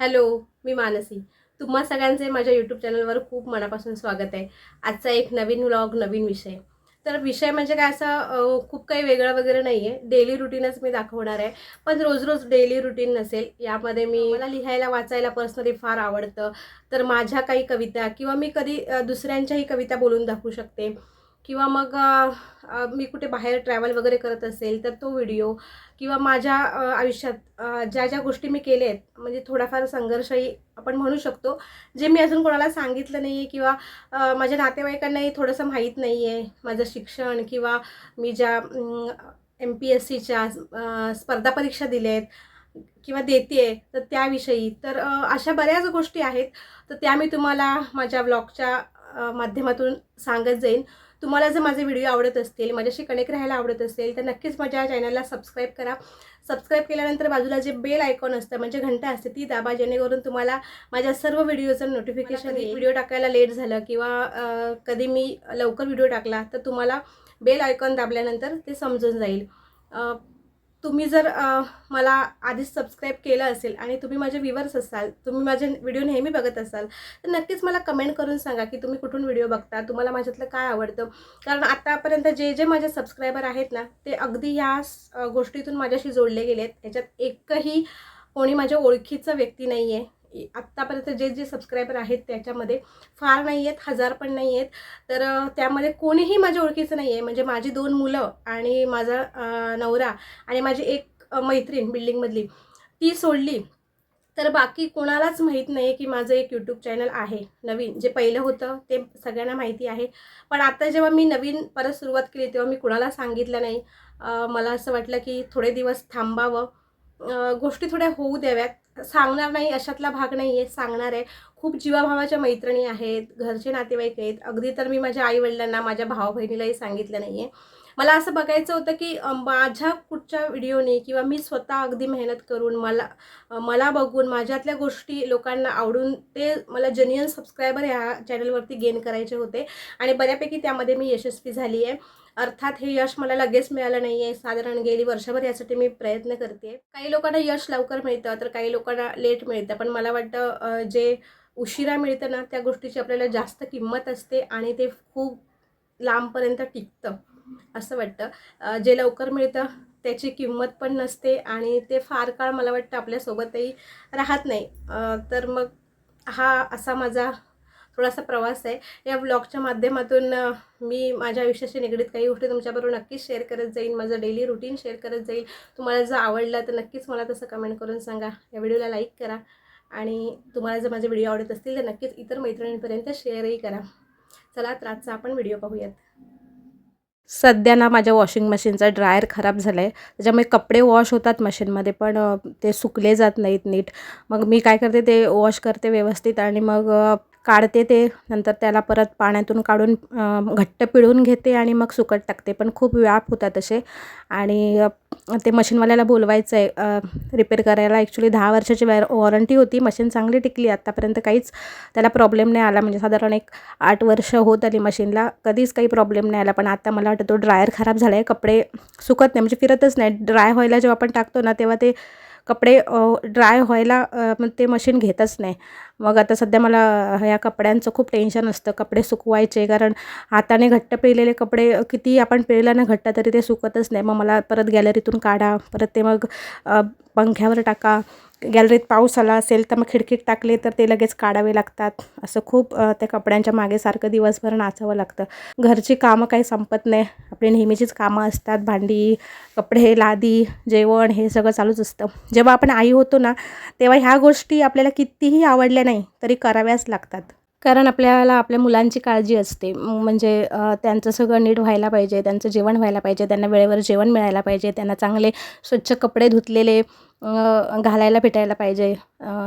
Hello मी मानसी. तुम्हा सगळ्यांचे माझ्या यूट्यूब चॅनलवर खूप मनापासून स्वागत आहे. आजचा एक नवीन व्लॉग नवीन विषय. तर विषय म्हणजे काय असं खूप काही वेगळं वगैरे नाही आहे डेली रुटीनच मी दाखवणार आहे. पण रोज रोज डेली रुटीन नसेल यामध्ये मी मला लिहायला वाचायला पर्सनली फार आवडतं. तर माझ्या काही कविता किंवा मी कधी दुसऱ्यांच्याही कविता बोलून दाखवू शकते. किंवा मग मी कुठे बाहेर ट्रॅव्हल वगैरे करत असेल तर तो व्हिडिओ किंवा माझ्या आयुष्यात ज्या ज्या गोष्टी मी केल्या आहेत म्हणजे थोडाफार संघर्षही आपण म्हणू शकतो जे मी अजून कोणाला सांगितलं नाही आहे किंवा माझ्या नातेवाईकांनाही थोडंसं माहीत नाही आहे माझं शिक्षण किंवा मी ज्या एम पी एस सीच्या स्पर्धा परीक्षा दिल्या आहेत किंवा देते तर त्याविषयी तर अशा बऱ्याच गोष्टी आहेत तर त्या मी तुम्हाला माझ्या ब्लॉगच्या माध्यमातून सांगत जाईन. तुम्हाला जर माझे व्हिडिओ आवडत असतील माझ्याशी कनेक्ट राहायला आवडत असेल तर नक्कीच माझ्या चॅनलला सबस्क्राईब करा. सबस्क्राईब केल्यानंतर बाजूला जे बेल आयकॉन असतं म्हणजे घंटा असते ती दाबा जेणेकरून तुम्हाला माझ्या सर्व व्हिडिओचं नोटिफिकेशन व्हिडिओ टाकायला लेट झालं किंवा कधी मी लवकर व्हिडिओ टाकला तर तुम्हाला बेल आयकॉन दाबल्यानंतर ते समजून जाईल. तुम्ही जर मला आधीच सबस्क्राईब केलं असेल आणि तुम्ही माझे व्ह्युअर्स असाल तुम्ही माझे व्हिडिओ नेहमी बघत असाल तर नक्कीच मला कमेंट करून सांगा की तुम्ही कुठून व्हिडिओ बघता तुम्हाला माझ्यातलं काय आवडतं. कारण आतापर्यंत जे जे माझे सबस्क्रायबर आहेत ना ते अगदी ह्या स- गोष्टीतून माझ्याशी जोडले गेले आहेत याच्यात एकही कोणी माझ्या ओळखीचं व्यक्ती नाही आहे आत्तापर्यंत जे जे सबस्क्रायबर आहेत त्याच्यामध्ये फार नाही आहेत हजार पण नाही आहेत तर त्यामध्ये कोणीही माझ्या ओळखीचं नाही आहे म्हणजे माझी दोन मुलं आणि माझा नवरा आणि माझी एक मैत्रीण बिल्डिंगमधली ती सोडली. तर बाकी कोणालाच माहीत नाही की माझं एक यूट्यूब चॅनल आहे नवीन. जे पहिलं होतं ते सगळ्यांना माहिती आहे. पण आता जेव्हा मी नवीन परत सुरुवात केली तेव्हा मी कुणाला सांगितलं नाही. मला असं वाटलं की थोडे दिवस थांबावं. गोष्टी थोड्या होऊ द्याव्यात. सांगणार नाही अशातला भाग नाही आहे सांगणार आहे. खूप जीवाभावाच्या मैत्रिणी आहेत घरचे नातेवाईक आहेत. अगदी तर मी माझ्या आईवडिलांना माझ्या भावा बहिणीलाही सांगितलं नाही आहे मला असं बघायचं होतं की माझ्या कुठच्या व्हिडिओने किंवा मी स्वतः अगदी मेहनत करून मला मला बघून माझ्यातल्या गोष्टी लोकांना आवडून ते मला जेन्युअन सबस्क्रायबर ह्या चॅनलवरती गेन करायचे होते. आणि बऱ्यापैकी त्यामध्ये मी यशस्वी झाली आहे अर्थात हे यश मला लगेच मिळालं नाही आहे साधारण गेली वर्षभर यासाठी मी प्रयत्न करते काही लोकांना यश लवकर मिळतं तर काही लोकांना लेट मिळतं. पण मला वाटतं जे उशिरा मिळतं ना त्या गोष्टीची आपल्याला जास्त किंमत असते आणि ते खूप लांबपर्यंत टिकतं असं वाटतं. जे लवकर मिळतं त्याची किंमत पण नसते आणि ते फार काळ मला वाटतं आपल्यासोबतही राहत नाही. तर मग हा असा माझा थोडासा प्रवास आहे. या ब्लॉगच्या माध्यमातून मी माझ्या आयुष्याशी निगडीत काही गोष्टी तुमच्याबरोबर नक्कीच शेअर करत जाईन. माझं डेली रुटीन शेअर करत जाईल तुम्हाला जर आवडलं तर नक्कीच मला तसं कमेंट करून सांगा. या व्हिडिओला लाईक करा. आणि तुम्हाला जर माझे व्हिडिओ आवडत असतील तर नक्कीच इतर मैत्रिणींपर्यंत शेअरही करा. चला तर आजचा आपण व्हिडिओ पाहूयात. सध्या ना माझ्या वॉशिंग मशीनचा ड्रायर खराब झाला आहे त्याच्यामुळे कपडे वॉश होतात मशीनमध्ये पण ते सुकले जात नाहीत नीट. मग मी काय करते ते वॉश करते व्यवस्थित. आणि मग काढते ते नंतर त्याला परत पाण्यातून काढून घट्ट पिळून घेते आणि मग सुकत टाकते. पण खूप व्याप होतात असे. आणि ते मशीनवाल्याला बोलवायचं आहे रिपेअर करायला. ॲक्च्युली दहा वर्षाची वॅर वॉरंटी होती. मशीन चांगली टिकली. आत्तापर्यंत काहीच त्याला प्रॉब्लेम नाही आला. म्हणजे साधारण एक आठ वर्ष होत आली मशीनला कधीच काही प्रॉब्लेम नाही आला. पण आता मला वाटतं तो ड्रायर खराब झाला आहे कपडे सुकत नाही. म्हणजे फिरतच नाही. ड्राय व्हायला जेव्हा आपण टाकतो ना तेव्हा ते कपडे ड्राय व्हायला मग ते मशीन घेतच नाही. मग आता सध्या मला ह्या कपड्यांचं खूप टेन्शन असतं. कपडे सुकवायचे कारण हाताने घट्ट पिळलेले कपडे किती आपण पिळलं ना घट्ट तरी ते सुकतच नाही. मग मला परत गॅलरीतून काढा. परत ते मग पंख्यावर टाका. गॅलरीत पाऊस आला असेल तर मग खिडकीत टाकले तर ते लगेच काढावे लागतात. असं खूप त्या कपड्यांच्या मागे सारखं दिवसभर नाचावं लागतं. घरची कामं काही संपत नाही. आपली नेहमीचीच कामं असतात. भांडी कपडे लादी जेवण हे सगळं चालूच असतं. जेव्हा आपण आई होतो ना तेव्हा ह्या गोष्टी आपल्याला कितीही आवडल्या नाही तरी कराव्याच लागतात. कारण आपल्याला आपल्या मुलांची काळजी असते. म्हणजे त्यांचं सगळं नीट व्हायला पाहिजे त्यांचं जेवण व्हायला पाहिजे त्यांना वेळेवर जेवण मिळायला पाहिजे त्यांना चांगले स्वच्छ कपडे धुतलेले घालायला भेटायला पाहिजे.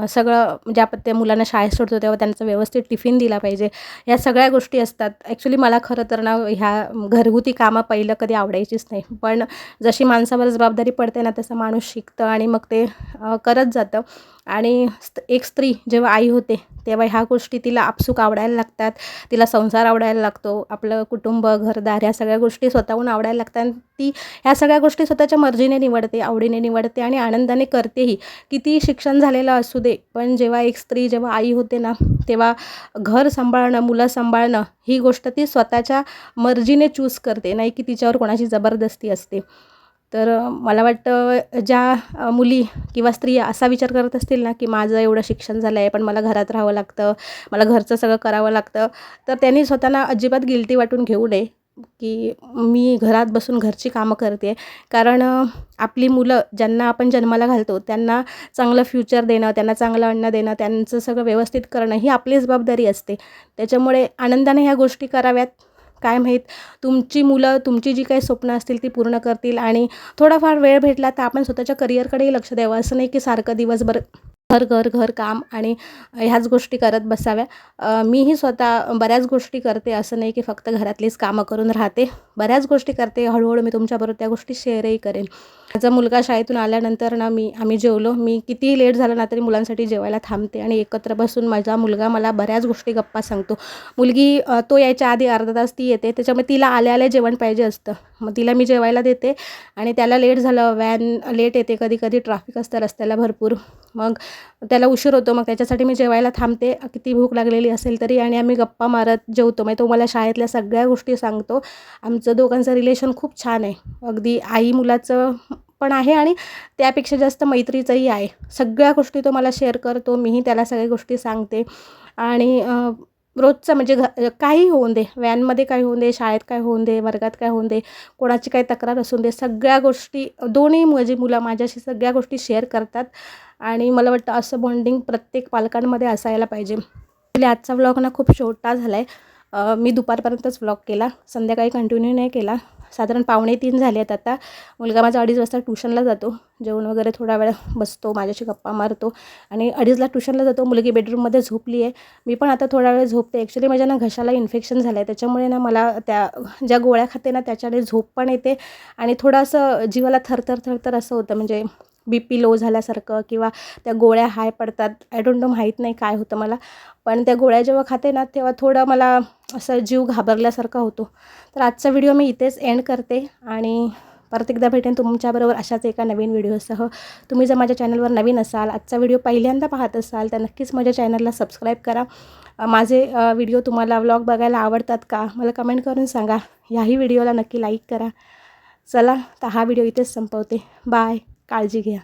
सगळं म्हणजे आपण त्या मुलांना शाळेत सोडतो तेव्हा त्यांचं व्यवस्थित टिफिन दिला पाहिजे. ह्या सगळ्या गोष्टी असतात. ॲक्च्युली मला खरं तर ना ह्या घरगुती कामं पहिलं कधी आवडायचीच नाही. पण जशी माणसावर जबाबदारी पडते ना तसं माणूस शिकतं आणि मग ते करत जातं. आणि स्त- एक स्त्री जेव्हा आई होते तेव्हा ह्या गोष्टी तिला आपसूक आवडायला लागतात. तिला संसार आवडायला लागतो. आपलं कुटुंब घरदार ह्या सगळ्या गोष्टी स्वतःहून आवडायला लागतात. आणि ती ह्या सगळ्या गोष्टी स्वतःच्या मर्जीने निवडते आवडीने निवडते आणि आनंदाने करतेही. किती शिक्षण झालेलं असू दे पण जेव्हा एक स्त्री जेव्हा आई होते ना तेव्हा घर सांभाळणं मुलं सांभाळणं ही गोष्ट ती स्वतःच्या मर्जीने चूज करते. नाही की तिच्यावर कोणाची जबरदस्ती असते. तर मला वाटतं ज्या मुली किंवा स्त्रिया असा विचार करत असतील ना की माझं एवढं शिक्षण झालं आहे पण मला घरात राहावं लागतं मला घरचं सगळं करावं लागतं तर त्यांनी स्वतःला अजिबात गिल्टी वाटून घेऊ नये की मी घरात बसून घरची कामं करते कारण आपली मुलं ज्यांना आपण जन्माला घालतो त्यांना चांगलं फ्युचर देणं त्यांना चांगलं अन्न देणं त्यांचं सगळं व्यवस्थित करणं ही आपली जबाबदारी असते. त्याच्यामुळे आनंदाने ह्या गोष्टी कराव्यात. काय माहीत तुमची मुलं तुमची जी काही स्वप्न असतील ती पूर्ण करतील आणि थोडाफार वेळ भेटला तर आपण स्वतःच्या करिअरकडेही लक्ष द्यावं. असं नाही की सारखं दिवसभर घर घर घर काम आणि ह्याच गोष्टी करत बसाव्या. मीही स्वतः बऱ्याच गोष्टी करते. असं नाही की फक्त घरातलीच कामं करून राहते. बऱ्याच गोष्टी करते. हळूहळू मी तुमच्याबरोबर त्या गोष्टी शेअरही करेन. माझा मुलगा शाळेतून आल्यानंतर ना मी आम्ही जेवलो. मी कितीही लेट झालं ना तरी मुलांसाठी जेवायला थांबते आणि एकत्र बसून माझा मुलगा मला बऱ्याच गोष्टी गप्पा सांगतो. मुलगी तो यायच्या आधी अर्धा तास ती येते. त्याच्यामुळे तिला आल्या आल्या जेवण पाहिजे असतं. मग तिला मी जेवायला देते आणि त्याला लेट झालं व्हॅन लेट येते कधी कधी ट्रॅफिक असतं रस्त्याला भरपूर. मग त्याला उशीर होतो मग त्याच्यासाठी मी जेवायला थांबते. किती भूक लागलेली असेल तरी आणि आम्ही गप्पा मारत जेवतो. मग तो मला शाळेतल्या सगळ्या गोष्टी सांगतो. आमचं दोघांचं रिलेशन खूप छान आहे. अगदी आई मुलाचं पण आहे आणि त्यापेक्षा जास्त मैत्रीचंही आहे. सगळ्या गोष्टी तो मला शेअर करतो मीही त्याला सगळ्या गोष्टी सांगते. आणि रोजचं म्हणजे घ काही होऊन दे व्हॅनमध्ये काय होऊन दे शाळेत काय होऊन दे वर्गात काय होऊन दे कोणाची काही तक्रार असून दे सगळ्या गोष्टी दोन्ही माझी मुलं माझ्याशी सगळ्या गोष्टी शेअर करतात. आणि मला वाटतं असं बॉन्डिंग प्रत्येक पालकांमध्ये असायला पाहिजे. आजचा व्लॉग ना खूप छोटा झाला आहे मी दुपारपर्यंतच व्लॉग केला. संध्याकाळी कंटिन्यू नाही केला. साधारण पावणे तीन झाले आहेत आता. मुलगा माझा अडीच वाजता ट्युशनला जातो. जेवण वगैरे थोडा वेळ बसतो माझ्याशी गप्पा मारतो आणि अडीचला ट्युशनला जातो. मुलगी बेडरूममध्ये झोपली आहे. मी पण आता थोडा वेळ झोपते. ॲक्च्युली माझ्या ना घशाला इन्फेक्शन झालं आहे त्याच्यामुळे ना मला त्या ज्या गोळ्या खाते ना त्याच्याने झोप पण येते आणि थोडंसं जीवाला थरथर थरथर असं होतं. म्हणजे बी पी लो झाल्यासारखं किंवा त्या गोळ्या हाय पडतात. आय डोंट नो माहीत नाही काय होतं मला. पण त्या गोळ्या जेव्हा खाते ना तेव्हा थोडं मला असं जीव घाबरल्यासारखा होतो. तर आजचा व्हिडिओ मी इथेच एंड करते आणि परत एकदा भेटेन तुमच्याबरोबर अशाच एका नवीन व्हिडिओसह तुम्ही जर माझ्या चॅनलवर नवीन असाल आजचा व्हिडिओ पहिल्यांदा पाहत असाल तर नक्कीच माझ्या चॅनलला सबस्क्राईब करा. माझे व्हिडिओ तुम्हाला व्लॉग बघायला आवडतात का मला कमेंट करून सांगा. ह्याही व्हिडिओला नक्की लाईक करा. चला तर हा व्हिडिओ इथेच संपवते. बाय काळजी घ्या.